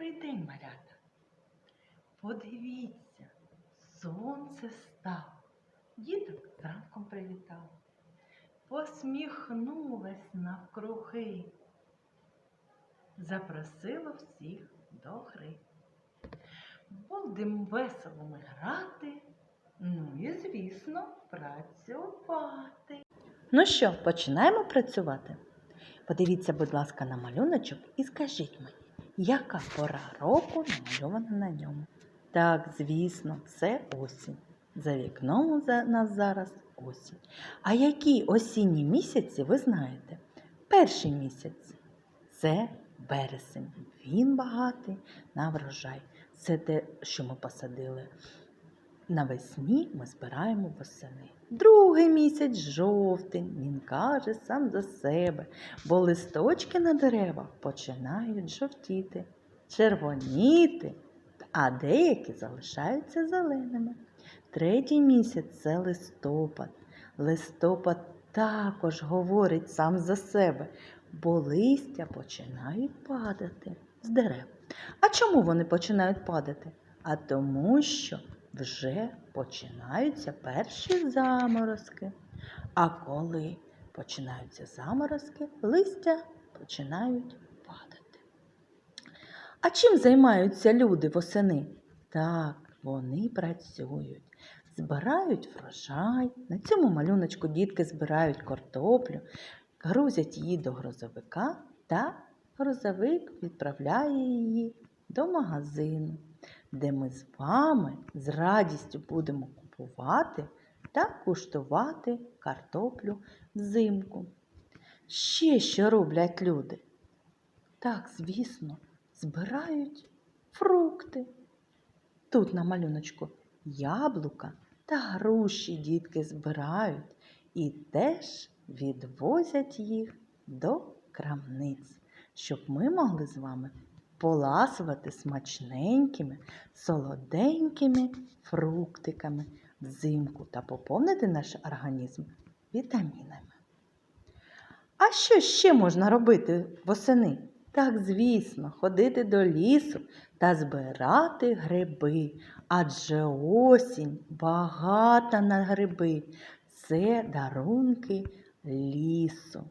Добрий день, малята. Подивіться, сонце став, діток зранком привітав, посміхнулась навкруги, запросила всіх до гри. Будемо весело ми грати, ну і, звісно, працювати. Ну що, починаємо працювати? Подивіться, будь ласка, на малюночок і скажіть мені, яка пора року намальована на ньому? Так, звісно, це осінь. За вікном за- нас зараз осінь. А які осінні місяці ви знаєте? Перший місяць це вересень. Він багатий на врожай. Це те, що ми посадили навесні, ми збираємо восени. Другий місяць жовтень, він каже сам за себе, бо листочки на деревах починають жовтіти, червоніти, а деякі залишаються зеленими. Третій місяць це листопад. Листопад також говорить сам за себе, бо листя починають падати з дерев. А чому вони починають падати? А тому, що вже починаються перші заморозки. А коли починаються заморозки, листя починають падати. А чим займаються люди восени? Так, вони працюють, збирають врожай. На цьому малюночку дітки збирають картоплю, грузять її до грозовика та грозовик відправляє її до магазину, де ми з вами з радістю будемо купувати та куштувати картоплю взимку. Ще що роблять люди? Так, звісно, збирають фрукти. Тут на малюночку яблука та груші дітки збирають і теж відвозять їх до крамниць, щоб ми могли з вами поласувати смачненькими, солоденькими фруктиками взимку та поповнити наш організм вітамінами. А що ще можна робити восени? Так, звісно, ходити до лісу та збирати гриби, адже осінь багата на гриби. Це дарунки лісу.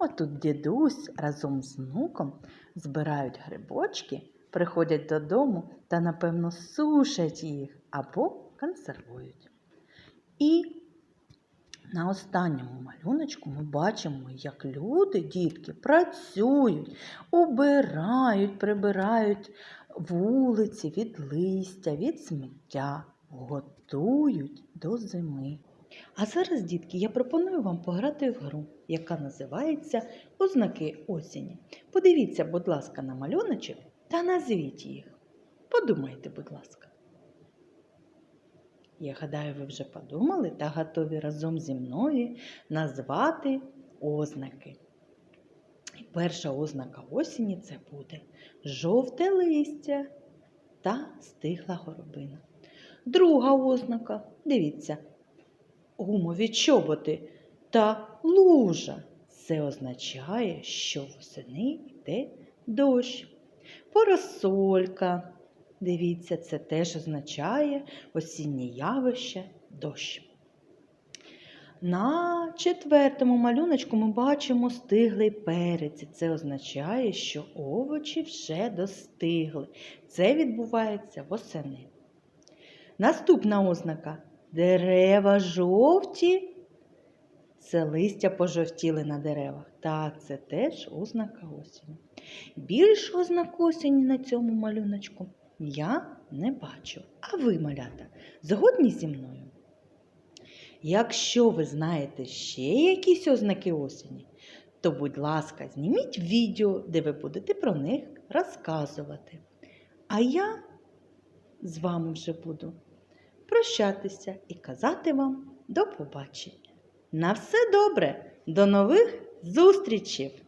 Отут дідусь разом з внуком збирають грибочки, приходять додому та, напевно, сушать їх або консервують. І на останньому малюночку ми бачимо, як люди, дітки, працюють, убирають, прибирають вулиці від листя, від сміття, готують до зими. А зараз, дітки, я пропоную вам пограти в гру, яка називається Ознаки осені. Подивіться, будь ласка, на малюночок та назвіть їх. Подумайте, будь ласка. Я гадаю, ви вже подумали та готові разом зі мною назвати ознаки. Перша ознака осені це буде жовте листя та стигла горобина. Друга ознака, дивіться, гумові чоботи та лужа. Це означає, що восени йде дощ. Поросолька. Дивіться, це теж означає осіннє явище дощ. На четвертому малюночку ми бачимо стиглий перець. Це означає, що овочі вже достигли. Це відбувається восени. Наступна ознака дерева жовті. Це листя пожовтіли на деревах. Так, це теж ознака осені. Більш ознак осені на цьому малюночку я не бачу. А ви, малята, згодні зі мною? Якщо ви знаєте ще якісь ознаки осені, то, будь ласка, зніміть відео, де ви будете про них розказувати. А я з вами вже буду прощатися і казати вам до побачення. На все добре, до нових зустрічей!